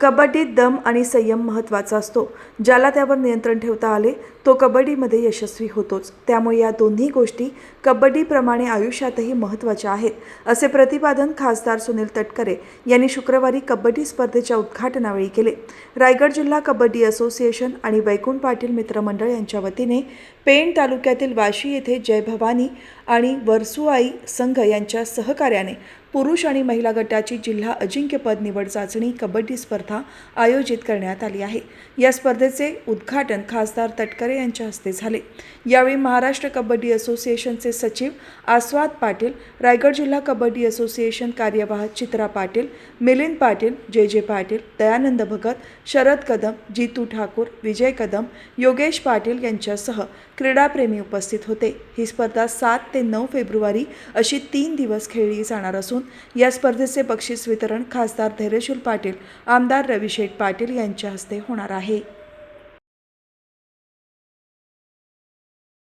कबड्डीत दम आणि संयम महत्त्वाचा असतो ज्याला त्यावर नियंत्रण ठेवता आले तो कबड्डीमध्ये यशस्वी होतोच. त्यामुळे या दोन्ही गोष्टी कबड्डीप्रमाणे आयुष्यातही महत्त्वाच्या आहेत असे प्रतिपादन खासदार सुनील तटकरे यांनी शुक्रवारी कबड्डी स्पर्धेच्या उद्घाटनावेळी केले. रायगड जिल्हा कबड्डी असोसिएशन आणि वैकुंठ पाटील मित्रमंडळ यांच्या वतीने पेण तालुक्यातील वाशी येथे जय भवानी आणि वरसुआई संघ यांच्या सहकार्याने पुरुष आणि महिला गटाची जिल्हा अजिंक्यपद निवड चाचणी कबड्डी स्पर्धा आयोजित करण्यात आली आहे. या स्पर्धेचे उद्घाटन खासदार तटकरे यांच्या हस्ते झाले. यावेळी महाराष्ट्र कबड्डी असोसिएशनचे सचिव आस्वाद पाटील रायगड जिल्हा कबड्डी असोसिएशन कार्यवाह चित्रा पाटील मिलिंद पाटील जे जे पाटील दयानंद भगत शरद कदम जितू ठाकूर विजय कदम योगेश पाटील यांच्यासह क्रीडाप्रेमी उपस्थित होते. ही स्पर्धा सात ते नऊ फेब्रुवारी अशी तीन दिवस खेळली जाणार असून या स्पर्धेचे बक्षीस वितरण खासदार धैर्यशील पाटील आमदार रविशेठ पाटील यांच्या हस्ते होणार आहे.